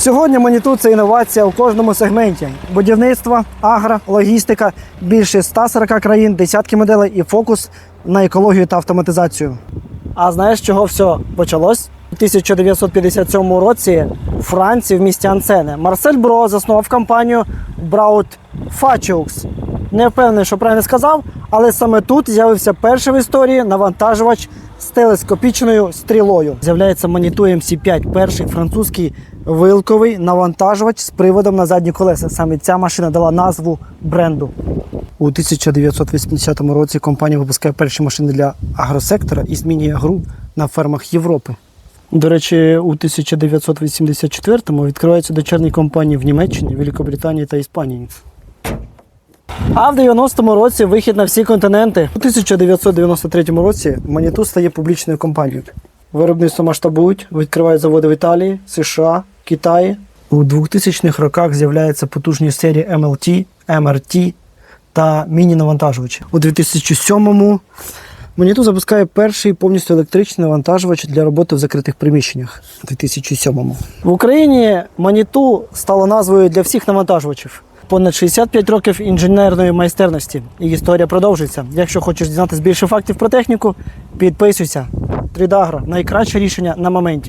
Сьогодні Маніту це інновація у кожному сегменті: будівництво, агро, логістика, більше 140 країн, десятки моделей і фокус на екологію та автоматизацію. А знаєш, чого все почалось? У 1957 році у Франції в місті Анцене Марсель Бро заснував компанію Braut Faciux. Не впевнений, що правильно сказав, але саме тут з'явився перший в історії навантажувач з телескопічною стрілою. З'являється Manitou MC5, перший французький вилковий навантажувач з приводом на задні колеса. Саме ця машина дала назву бренду. У 1980 році компанія випускає перші машини для агросектора і змінює гру на фермах Європи. До речі, у 1984-му відкриваються дочерні компанії в Німеччині, Великобританії та Іспанії. А в 90-му році вихід на всі континенти. У 1993 році Маніту стає публічною компанією. Виробництво масштабують, відкривають заводи в Італії, США, Китаї. У 2000-х роках з'являються потужні серії MLT, MRT та міні-навантажувачі. У 2007-му Маніту запускає перший повністю електричний навантажувач для роботи в закритих приміщеннях у 2007-му. В Україні Маніту стало назвою для всіх навантажувачів. Понад 65 років інженерної майстерності. І історія продовжується. Якщо хочеш дізнатися більше фактів про техніку, підписуйся. Трідагра найкраще рішення на моменті.